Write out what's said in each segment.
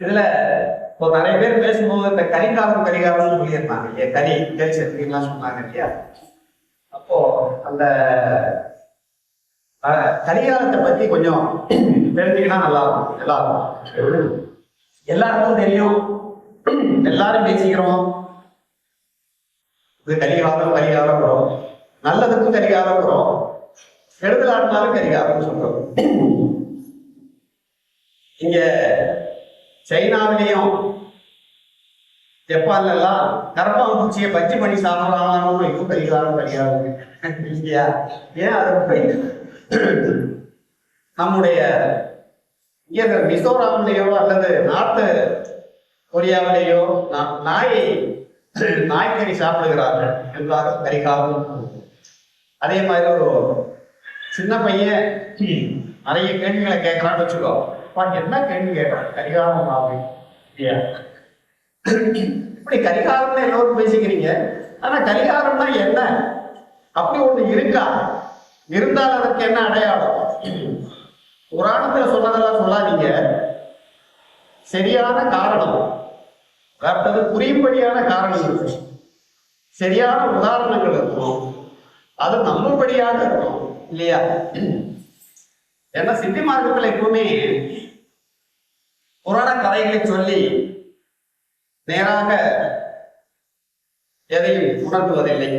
இதுல இப்போ நிறைய பேர் பேசும்போது இந்த கரிகாலம் கரிகாலம்னு சொல்லியிருந்தாங்க இல்லையா? கரி கேள்வி சேர்த்துக்கலாம் சொன்னாங்க இல்லையா? அப்போ அந்த கரிகாலத்தை பத்தி கொஞ்சம் தெரிஞ்சுக்கினா நல்லா இருக்கும் எல்லாருக்கும் எல்லாருக்கும் தெரியும். எல்லாரும் பேசிக்கிறோம். இது கரிகாலம் கரிகாலம் வரும் நல்லதுக்கும் கரிகாலம் வரும் கெடுதல் ஆட்டினாலும் கரிகாலம்னு சொல்றோம். இங்க சைனாவிலையும் ஜப்பான்ல எல்லாம் கரப்பாம்பூச்சியை பஜ்ஜி பண்ணி சாப்பிடறாங்க இதுவும் கரிகாலம் கிடையாது இல்லையா? ஏன் அது நம்முடைய இங்க இந்த அல்லது நார்த்து கொரியாவிலேயோ நா- நாயை நாய்க்கறி சாப்பிடுகிறார்கள் எல்லாரும் கரிகாலம் அதே மாதிரி ஒரு சின்ன பையன் நிறைய கேள்விகளை கேட்கறான்னு வச்சுக்கோ. அப்பா என்ன கேள்வி கேட்கறான் கரிகாலம் அப்படி இல்லையா இப்படி கரிகாலம்னு எல்லோரும் பேசிக்கிறீங்க. ஆனா கரிகாலம்னா என்ன? அப்படி ஒண்ணு இருக்கா? இருந்தால் அதற்கு என்ன அடையாளம்? புராணத்துல சொன்னதெல்லாம் சொல்லாதீங்க. சரியான காரணம். அதாவது புரியும்படியான காரணம் இருக்கு. சரியான உதாரணங்கள் இருக்கும். அது நம்பும்படியாக இருக்கும். இல்லையா? ஏன்னா சித்தி மார்க்கத்துல எப்பவுமே புராண கதைகளை சொல்லி நேராக எதையும் உணர்த்துவதில்லை.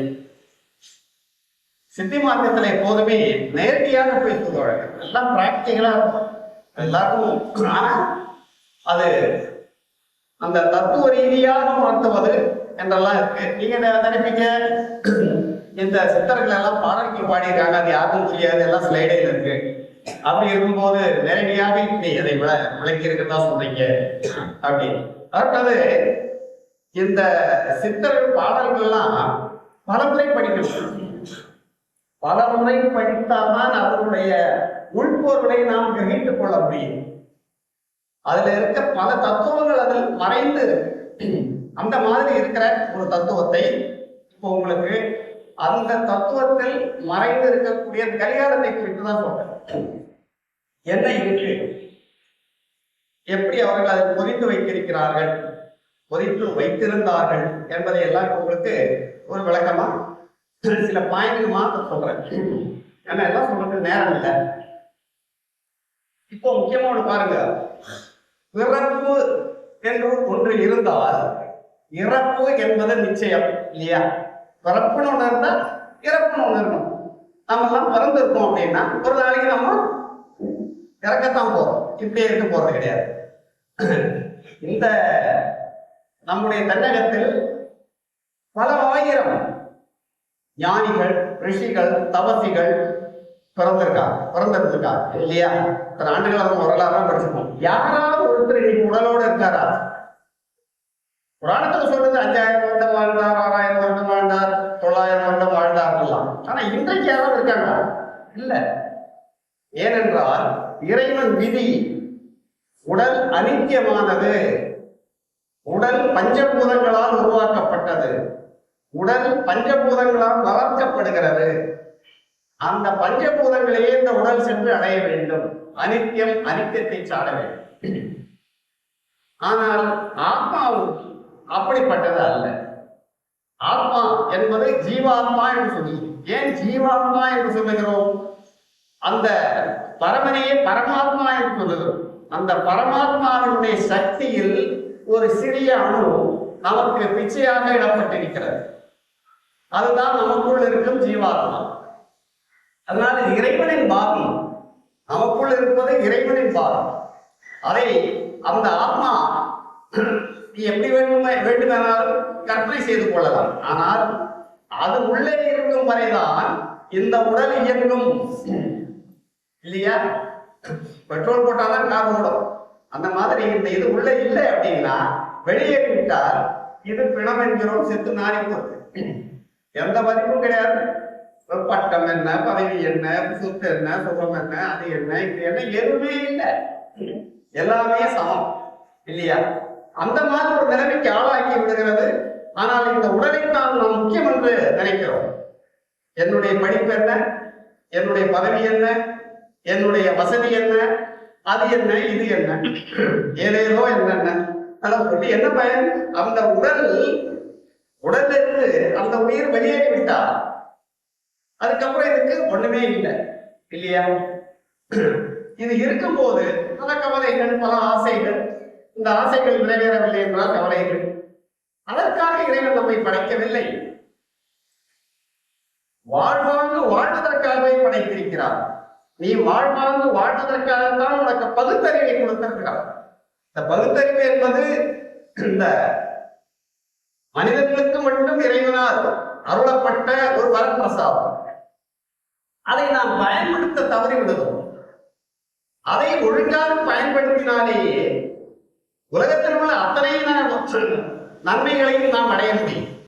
சித்தி மார்க்கத்தில் எப்போதுமே நேர்த்தியாக பேசுவது வழக்கம் எல்லாம் பிராக்டிக்கலா இருக்கும் எல்லாருக்கும் ஆனால் அது அந்த தத்துவ ரீதியாக உணர்த்துவது என்றெல்லாம் இருக்கு. நீங்க என்ன நினைப்பீங்க? இந்த சித்தர்கள் எல்லாம் பாடல்கள் பாடியிருக்காங்க. அது யாருக்கும் தெரியாது எல்லாம் ஸ்லைடில் இருக்கு. அப்படி இருக்கும்போது நேரடியாக இப்படி அதை விள விளக்கி இருக்கிறதா சொல்றீங்க? அப்படி அதாவது இந்த சித்தர்கள் பாடல்கள்லாம் பலமுறை படிக்கணும். பல முறை படித்தால்தான் அதனுடைய உள்பொருளை நாம் கிரகித்துக் கொள்ள முடியும். அதுல இருக்க பல தத்துவங்கள் அதில் மறைந்து அந்த மாதிரி இருக்கிற ஒரு தத்துவத்தை இப்போ உங்களுக்கு அந்த தத்துவத்தில் மறைந்து இருக்கக்கூடிய கரிகாலத்தை குறித்து தான் சொல்றேன். என்ன இருக்கு? எப்படி அவர்கள் அதை பொதித்து வைத்திருக்கிறார்கள்? பொதித்து வைத்திருந்தார்கள் என்பதை எல்லாம் உங்களுக்கு ஒரு விளக்கமா? சில பாயிண்ட் மாத்த சொல்றேன். ஏன்னா எல்லாம் சொல்றதுக்கு நேரம் இல்லை. இப்போ முக்கியமா ஒண்ணு பாருங்க. பிறப்பு என்று ஒன்று இருந்தால் இறப்பு என்பது நிச்சயம் இல்லையா? பிறப்புன்னு ஒன்று இருந்தா இறப்புன்னு ஒன்று இருக்கும் நம்ம எல்லாம் பிறந்திருக்கோம் அப்படின்னா ஒரு நாளைக்கு நம்ம இறக்கத்தான் போறோம். இப்படியே இருக்க போறது கிடையாது. இந்த நம்முடைய தன்னகத்தில் பல ஆயிரம் ஞானிகள் ரிஷிகள் தபசிகள் பிறந்திருக்காங்க பிறந்திருந்திருக்காங்க இல்லையா? இத்தனை ஆண்டுகள் அவங்க வரலாறு படிச்சிருக்கோம் யாராவது ஒருத்தர் இன்னைக்கு உடலோட இருக்காரா? புராணத்துல சொல்றது அஞ்சாயிரம் வருடம் வாழ்ந்தார் ஆறாயிரம் வருடம் வாழ்ந்தார்லாம் ஆனா இன்றைக்கு யாராவது இருக்காங்களா? இல்ல. ஏனென்றால் இறைவன் விதி உடல் அனித்தியமானது உடல் பஞ்சபூதங்களால் உருவாக்கப்பட்டது உடல் பஞ்சபூதங்களால் வளர்க்கப்படுகிறது. அந்த பஞ்சபூதங்களையே இந்த உடல் சென்று அடைய வேண்டும். அனித்தியம் அனித்தியத்தை சாட வேண்டும். ஆனால் ஆத்மாவும் அப்படிப்பட்டது அல்ல. என்பது ஜீவாத்மா என்று சொல்லி ஏன் ஜீவாத்மா என்று சொல்லுகிறோம்? அந்த பரமனையே பரமாத்மா என்று சொல்லுகிறோம். அந்த பரமாத்மாவினுடைய சக்தியில் ஒரு சிறிய அணு நமக்கு பிச்சையாக இடப்பட்டிருக்கிறது அதுதான் நமக்குள் இருக்கும் ஜீவாத்மா. அதனால இறைவனின் பாகம் நமக்குள் இருப்பது இறைவனின் பாகம் அதை அந்த ஆத்மா நீ எப்படி வேண்டுமே வேண்டுமானாலும் கற்பனை செய்து கொள்ளலாம். ஆனால் அது உள்ளே இருக்கும் வரைதான் இந்த உடல் இயங்கும். இல்லையா? பெட்ரோல் போட்டாதான் கார் ஓடும். அந்த மாதிரி இந்த இது உள்ள இல்லை அப்படின்னா வெளியே விட்டால் இது பிணம் என்கிறோம் செத்து நாரி போகுது. எந்த மதிப்பும் கிடையாது. பட்டம் என்ன பதவி என்ன சொத்து என்ன சுகம் என்ன அது என்ன இது என்ன எதுவுமே இல்லை. எல்லாமே சமம். இல்லையா? அந்த மாதிரி ஒரு நிலைமைக்கு ஆளாக்கி விடுகிறது. ஆனால் இந்த உடலைத்தான் நாம் முக்கியம் என்று நினைக்கிறோம். என்னுடைய படிப்பு என்ன? என்னுடைய பதவி என்ன? என்னுடைய வசதி என்ன? அது என்ன? இது என்ன? ஏதேதோ என்னென்ன? அதெல்லாம் சொல்லி என்ன பயன்? அந்த உடல் உடலிருந்து அந்த உயிர் வெளியேறி விட்டா அதுக்கப்புறம் இதுக்கு ஒண்ணுமே இல்லை. இல்லையா? இது இருக்கும்போது பல கவலைகள் பல ஆசைகள் இந்த ஆசைகள் நிறைவேறவில்லை என்றால் கவலைகள். அதற்காக இறைவன் நம்மை படைக்கவில்லை. வாழ்வாங்கு வாழ்வதற்காகவே படைத்திருக்கிறார். நீ வாழ்வாங்கு வாழ்வதற்காகத்தான் உனக்கு பகுத்தறிவை கொடுத்திருக்கிறார். இந்த பகுத்தறிவு என்பது இந்த மனிதர்களுக்கு மட்டும் இறைவனால் அருளப்பட்ட ஒரு வரப்பிரசாதம். அதை நாம் பயன்படுத்த தவறிவிடுகிறோம். அதை ஒழுங்காக பயன்படுத்தினாலேயே உலகத்தில் உள்ள அத்தனை நன்மைகளையும் நாம் அடைய முடியும்.